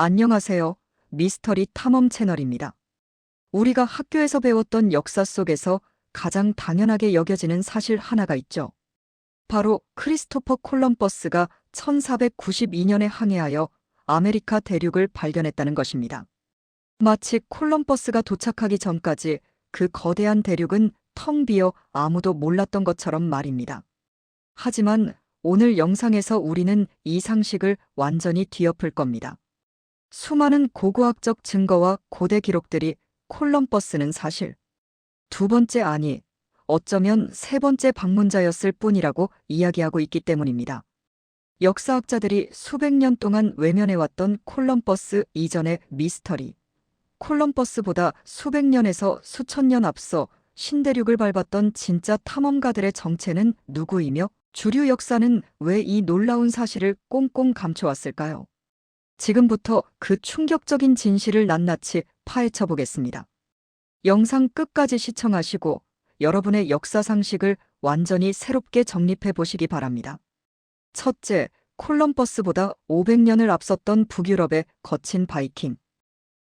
안녕하세요. 미스터리 탐험 채널입니다. 우리가 학교에서 배웠던 역사 속에서 가장 당연하게 여겨지는 사실 하나가 있죠. 바로 크리스토퍼 콜럼버스가 1492년에 항해하여 아메리카 대륙을 발견했다는 것입니다. 마치 콜럼버스가 도착하기 전까지 그 거대한 대륙은 텅 비어 아무도 몰랐던 것처럼 말입니다. 하지만 오늘 영상에서 우리는 이 상식을 완전히 뒤엎을 겁니다. 수많은 고고학적 증거와 고대 기록들이 콜럼버 스는 사실 두 번째 아니 어쩌면 세 번째 방문자였을 뿐이라고 이야기하고 있기 때문입니다. 역사학자들이 수백 년 동안 외면해왔던 콜럼버스 이전의 미스터리. 콜럼버스보다 수백 년에서 수천 년 앞서 신대륙을 밟았던 진짜 탐험가들의 정체는 누구이며 주류 역사는 왜 이 놀라운 사실을 꽁꽁 감춰왔을까요? 지금부터 그 충격적인 진실을 낱낱이 파헤쳐 보겠습니다. 영상 끝까지 시청하시고 여러분의 역사 상식을 완전히 새롭게 정립해 보시기 바랍니다. 첫째, 콜럼버스보다 500년을 앞섰던 북유럽의 거친 바이킹.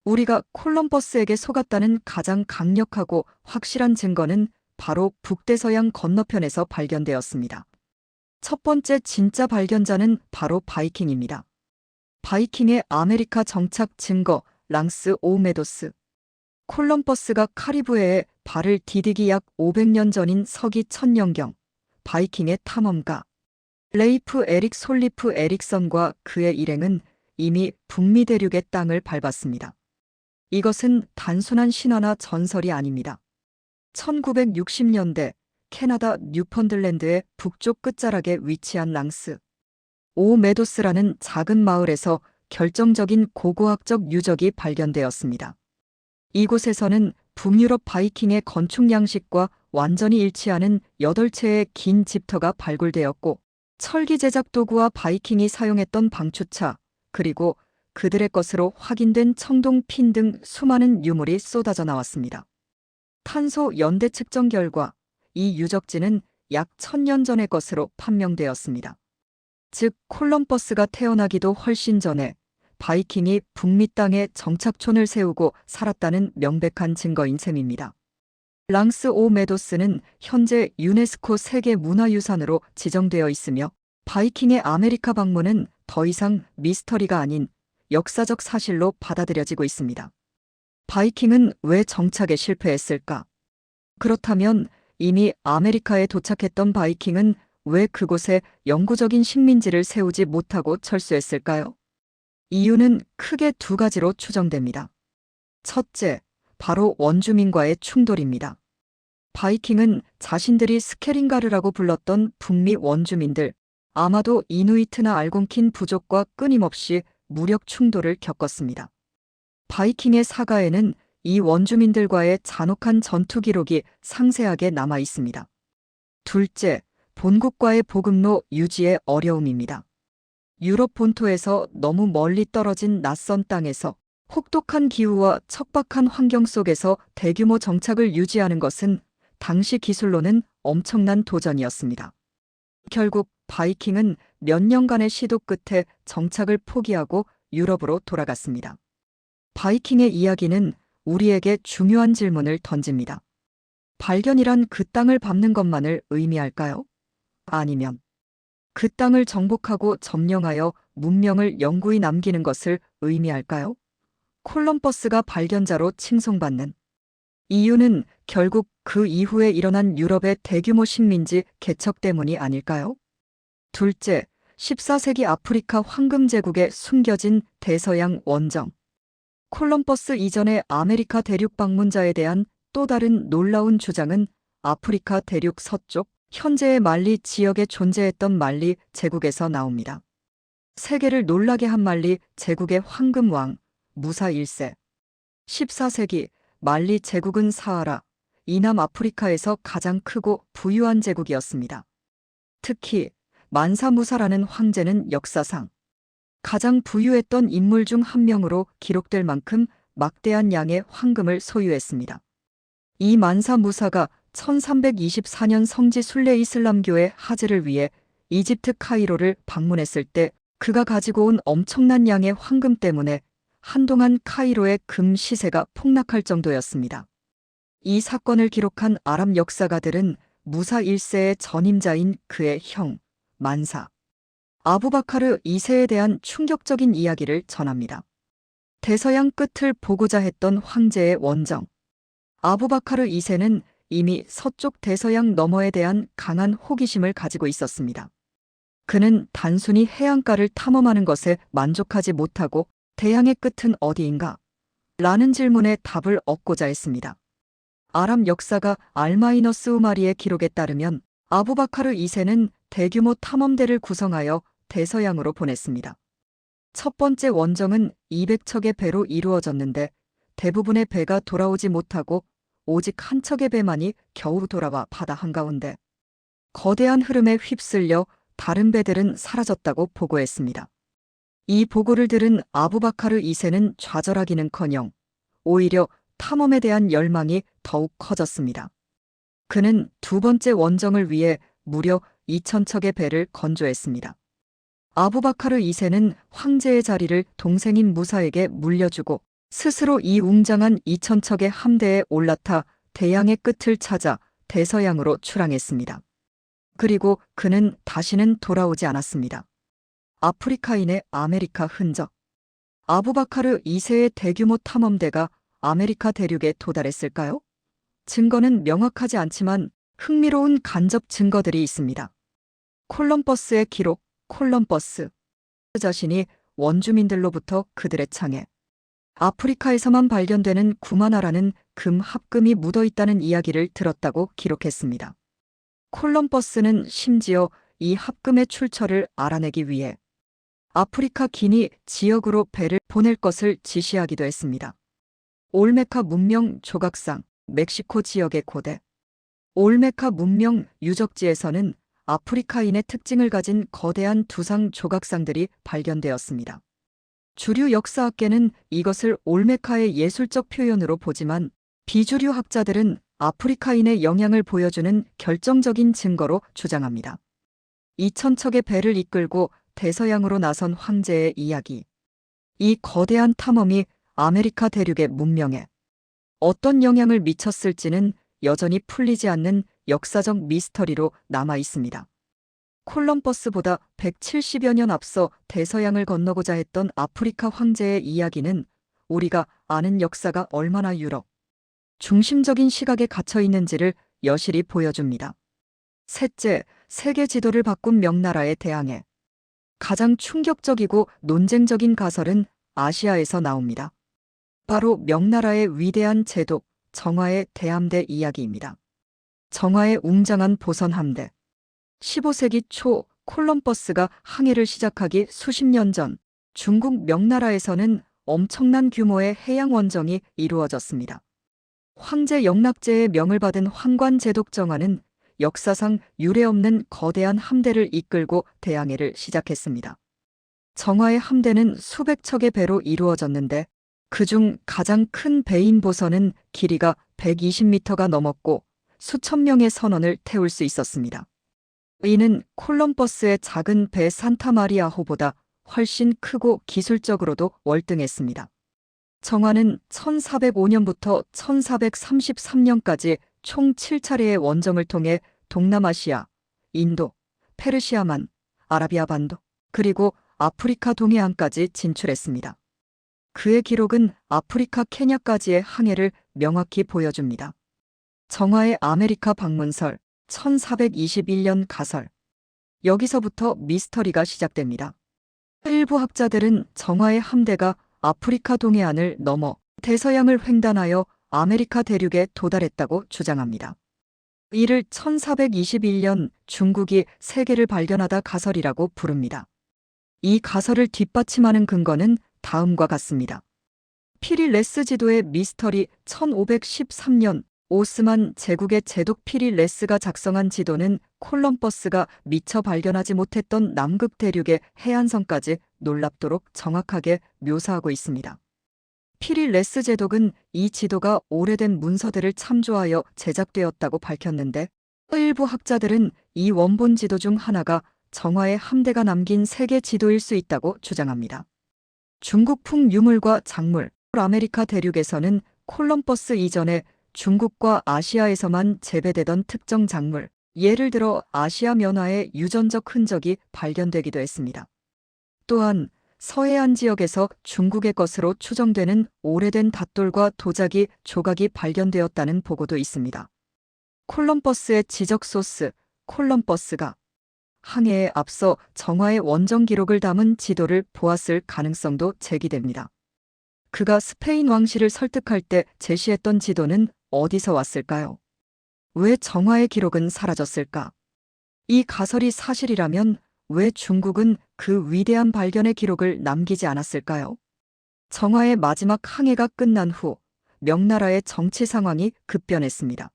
우리가 콜럼버스에게 속았다는 가장 강력하고 확실한 증거는 바로 북대서양 건너편에서 발견되었습니다. 첫 번째 진짜 발견자는 바로 바이킹입니다. 바이킹의 아메리카 정착 증거 랑스 오 메도스. 콜럼버스가 카리브해에 발을 디디기 약 500년 전인 서기 천년경 바이킹의 탐험가 레이프 에릭 솔리프 에릭선과 그의 일행은 이미 북미 대륙의 땅을 밟았습니다. 이것은 단순한 신화나 전설이 아닙니다. 1960년대 캐나다 뉴펀들랜드의 북쪽 끝자락에 위치한 랑스 오 메도스라는 작은 마을에서 결정적인 고고학적 유적이 발견되었습니다. 이곳에서는 북유럽 바이킹의 건축 양식과 완전히 일치하는 8채의 긴 집터가 발굴되었고 철기 제작 도구와 바이킹이 사용했던 방추차 그리고 그들의 것으로 확인된 청동 핀 등 수많은 유물이 쏟아져 나왔습니다. 탄소 연대 측정 결과 이 유적지는 약 천년 전의 것으로 판명되었습니다. 즉 콜럼버스가 태어나기도 훨씬 전에 바이킹이 북미 땅에 정착촌을 세우고 살았다는 명백한 증거인 셈입니다. 랑스 오 메도스는 현재 유네스코 세계 문화유산으로 지정되어 있으며 바이킹의 아메리카 방문은 더 이상 미스터리가 아닌 역사적 사실로 받아들여지고 있습니다. 바이킹은 왜 정착에 실패했을까? 그렇다면 이미 아메리카에 도착했던 바이킹은 왜 그곳에 영구적인 식민지를 세우지 못하고 철수했을까요? 이유는 크게 두 가지로 추정됩니다. 첫째, 바로 원주민과의 충돌입니다. 바이킹은 자신들이 스케링가르라고 불렀던 북미 원주민들, 아마도 이누이트나 알곤킨 부족과 끊임없이 무력 충돌을 겪었습니다. 바이킹의 사가에는 이 원주민들과의 잔혹한 전투 기록이 상세하게 남아 있습니다. 둘째, 본국과의 보급로 유지의 어려움입니다. 유럽 본토에서 너무 멀리 떨어진 낯선 땅에서 혹독한 기후와 척박한 환경 속에서 대규모 정착을 유지하는 것은 당시 기술로는 엄청난 도전이었습니다. 결국 바이킹은 몇 년간의 시도 끝에 정착을 포기하고 유럽으로 돌아갔습니다. 바이킹의 이야기는 우리에게 중요한 질문을 던집니다. 발견이란 그 땅을 밟는 것만을 의미할까요? 아니면 그 땅을 정복하고 점령하여 문명을 영구히 남기는 것을 의미할까요? 콜럼버스가 발견자로 칭송받는 이유는 결국 그 이후에 일어난 유럽의 대규모 식민지 개척 때문이 아닐까요? 둘째, 14세기 아프리카 황금 제국에 숨겨진 대서양 원정. 콜럼버스 이전의 아메리카 대륙 방문자에 대한 또 다른 놀라운 주장은 아프리카 대륙 서쪽, 현재의 말리 지역에 존재했던 말리 제국에서 나옵니다. 세계를 놀라게 한 말리 제국의 황금왕, 무사 1세. 14세기 말리 제국은 사하라, 이남 아프리카에서 가장 크고 부유한 제국이었습니다. 특히 만사무사라는 황제는 역사상 가장 부유했던 인물 중 한 명으로 기록될 만큼 막대한 양의 황금을 소유했습니다. 이 만사무사가 1324년 성지 순례 이슬람교의 하즈를 위해 이집트 카이로를 방문했을 때 그가 가지고 온 엄청난 양의 황금 때문에 한동안 카이로의 금 시세가 폭락할 정도였습니다. 이 사건을 기록한 아랍 역사가들은 무사 1세의 전임자인 그의 형, 만사, 아부바카르 2세에 대한 충격적인 이야기를 전합니다. 대서양 끝을 보고자 했던 황제의 원정. 아부바카르 2세는 이미 서쪽 대서양 너머에 대한 강한 호기심을 가지고 있었습니다. 그는 단순히 해안가를 탐험하는 것에 만족하지 못하고 대양의 끝은 어디인가? 라는 질문에 답을 얻고자 했습니다. 아랍 역사가 알마이너스 우마리의 기록에 따르면 아부바카르 2세는 대규모 탐험대를 구성하여 대서양으로 보냈습니다. 첫 번째 원정은 200척의 배로 이루어졌는데 대부분의 배가 돌아오지 못하고 오직 한 척의 배만이 겨우 돌아와 바다 한가운데 거대한 흐름에 휩쓸려 다른 배들은 사라졌다고 보고했습니다. 이 보고를 들은 아부바카르 2세는 좌절하기는커녕 오히려 탐험에 대한 열망이 더욱 커졌습니다. 그는 두 번째 원정을 위해 무려 2천척의 배를 건조했습니다. 아부바카르 2세는 황제의 자리를 동생인 무사에게 물려주고 스스로 이 웅장한 2천척의 함대에 올라타 대양의 끝을 찾아 대서양으로 출항했습니다. 그리고 그는 다시는 돌아오지 않았습니다. 아프리카인의 아메리카 흔적. 아부바카르 2세의 대규모 탐험대가 아메리카 대륙에 도달했을까요? 증거는 명확하지 않지만 흥미로운 간접 증거들이 있습니다. 콜럼버스의 기록, 콜럼버스 자신이 원주민들로부터 그들의 창에 아프리카에서만 발견되는 구마나라는 금 합금이 묻어 있다는 이야기를 들었다고 기록했습니다. 콜럼버스는 심지어 이 합금의 출처를 알아내기 위해 아프리카 기니 지역으로 배를 보낼 것을 지시하기도 했습니다. 올메카 문명 조각상, 멕시코 지역의 고대. 올메카 문명 유적지에서는 아프리카인의 특징을 가진 거대한 두상 조각상들이 발견되었습니다. 주류 역사학계는 이것을 올메카의 예술적 표현으로 보지만 비주류 학자들은 아프리카인의 영향을 보여주는 결정적인 증거로 주장합니다. 2천척의 배를 이끌고 대서양으로 나선 황제의 이야기. 이 거대한 탐험이 아메리카 대륙의 문명에 어떤 영향을 미쳤을지는 여전히 풀리지 않는 역사적 미스터리로 남아 있습니다. 콜럼버스보다 170여 년 앞서 대서양을 건너고자 했던 아프리카 황제의 이야기는 우리가 아는 역사가 얼마나 유럽, 중심적인 시각에 갇혀 있는지를 여실히 보여줍니다. 셋째, 세계 지도를 바꾼 명나라의 대항해. 가장 충격적이고 논쟁적인 가설은 아시아에서 나옵니다. 바로 명나라의 위대한 제독, 정화의 대함대 이야기입니다. 정화의 웅장한 보선 함대. 15세기 초 콜럼버스가 항해를 시작하기 수십 년 전 중국 명나라에서는 엄청난 규모의 해양 원정이 이루어졌습니다. 황제 영락제의 명을 받은 황관 제독 정화는 역사상 유례없는 거대한 함대를 이끌고 대항해를 시작했습니다. 정화의 함대는 수백 척의 배로 이루어졌는데 그중 가장 큰 배인 보선은 길이가 120m가 넘었고 수천 명의 선원을 태울 수 있었습니다. 이는 콜럼버스의 작은 배 산타마리아호보다 훨씬 크고 기술적으로도 월등했습니다. 정화는 1405년부터 1433년까지 총 7차례의 원정을 통해 동남아시아, 인도, 페르시아만, 아라비아 반도, 그리고 아프리카 동해안까지 진출했습니다. 그의 기록은 아프리카 케냐까지의 항해를 명확히 보여줍니다. 정화의 아메리카 방문설, 1421년 가설. 여기서부터 미스터리가 시작됩니다. 일부 학자들은 정화의 함대가 아프리카 동해안을 넘어 대서양을 횡단하여 아메리카 대륙에 도달했다고 주장합니다. 이를 1421년 중국이 세계를 발견하다 가설이라고 부릅니다. 이 가설을 뒷받침하는 근거는 다음과 같습니다. 피릴레스 지도의 미스터리 1513년 오스만 제국의 제독 피릴레스가 작성한 지도는 콜럼버스가 미처 발견하지 못했던 남극 대륙의 해안선까지 놀랍도록 정확하게 묘사하고 있습니다. 피릴레스 제독은 이 지도가 오래된 문서들을 참조하여 제작되었다고 밝혔는데 일부 학자들은 이 원본 지도 중 하나가 정화의 함대가 남긴 세계 지도일 수 있다고 주장합니다. 중국풍 유물과 작물, 아메리카 대륙에서는 콜럼버스 이전에 중국과 아시아에서만 재배되던 특정 작물, 예를 들어 아시아 면화의 유전적 흔적이 발견되기도 했습니다. 또한 서해안 지역에서 중국의 것으로 추정되는 오래된 닷돌과 도자기 조각이 발견되었다는 보고도 있습니다. 콜럼버스의 지적 소스, 콜럼버스가 항해에 앞서 정화의 원정 기록을 담은 지도를 보았을 가능성도 제기됩니다. 그가 스페인 왕실을 설득할 때 제시했던 지도는 어디서 왔을까요? 왜 정화의 기록은 사라졌을까? 이 가설이 사실이라면 왜 중국은 그 위대한 발견의 기록을 남기지 않았을까요? 정화의 마지막 항해가 끝난 후 명나라의 정치 상황이 급변했습니다.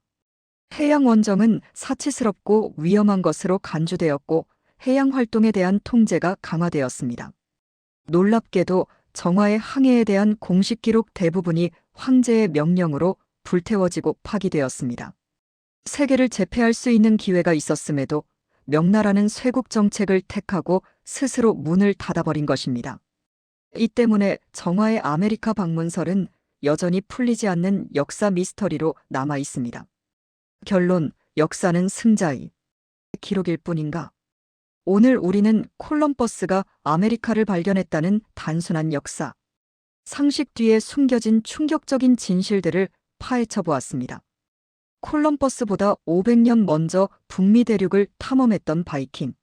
해양 원정은 사치스럽고 위험한 것으로 간주되었고 해양 활동에 대한 통제가 강화되었습니다. 놀랍게도 정화의 항해에 대한 공식 기록 대부분이 황제의 명령으로 불태워지고 파기되었습니다. 세계를 제패할 수 있는 기회가 있었음에도 명나라는 쇄국 정책을 택하고 스스로 문을 닫아버린 것입니다. 이 때문에 정화의 아메리카 방문설은 여전히 풀리지 않는 역사 미스터리로 남아 있습니다. 결론, 역사는 승자의 기록일 뿐인가? 오늘 우리는 콜럼버스가 아메리카를 발견했다는 단순한 역사, 상식 뒤에 숨겨진 충격적인 진실들을 파헤쳐 보았습니다. 콜럼버스보다 500년 먼저 북미 대륙을 탐험했던 바이킹.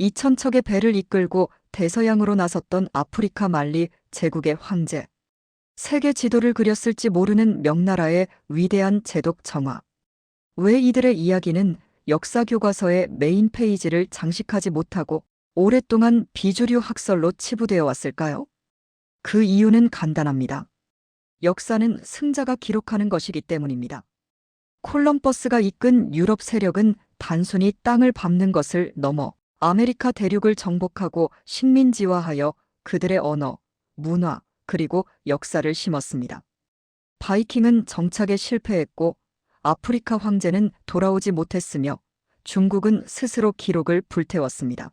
2천척의 배를 이끌고 대서양으로 나섰던 아프리카 말리 제국의 황제. 세계 지도를 그렸을지 모르는 명나라의 위대한 제독 정화. 왜 이들의 이야기는 역사 교과서의 메인 페이지를 장식하지 못하고 오랫동안 비주류 학설로 치부되어 왔을까요? 그 이유는 간단합니다. 역사는 승자가 기록하는 것이기 때문입니다. 콜럼버스가 이끈 유럽 세력은 단순히 땅을 밟는 것을 넘어 아메리카 대륙을 정복하고 식민지화하여 그들의 언어, 문화, 그리고 역사를 심었습니다. 바이킹은 정착에 실패했고 아프리카 황제는 돌아오지 못했으며 중국은 스스로 기록을 불태웠습니다.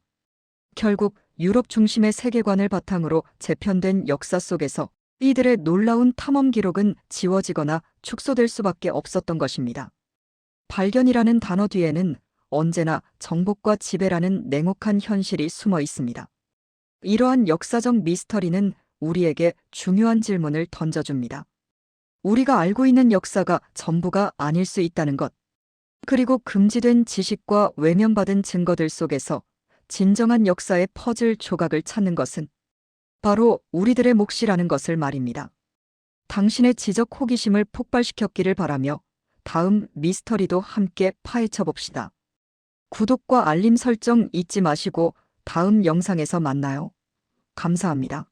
결국 유럽 중심의 세계관을 바탕으로 재편된 역사 속에서 이들의 놀라운 탐험 기록은 지워지거나 축소될 수밖에 없었던 것입니다. 발견이라는 단어 뒤에는 언제나 정복과 지배라는 냉혹한 현실이 숨어 있습니다. 이러한 역사적 미스터리는 우리에게 중요한 질문을 던져줍니다. 우리가 알고 있는 역사가 전부가 아닐 수 있다는 것. 그리고 금지된 지식과 외면받은 증거들 속에서 진정한 역사의 퍼즐 조각을 찾는 것은 바로 우리들의 몫이라는 것을 말입니다. 당신의 지적 호기심을 폭발시켰기를 바라며 다음 미스터리도 함께 파헤쳐 봅시다. 구독과 알림 설정 잊지 마시고 다음 영상에서 만나요. 감사합니다.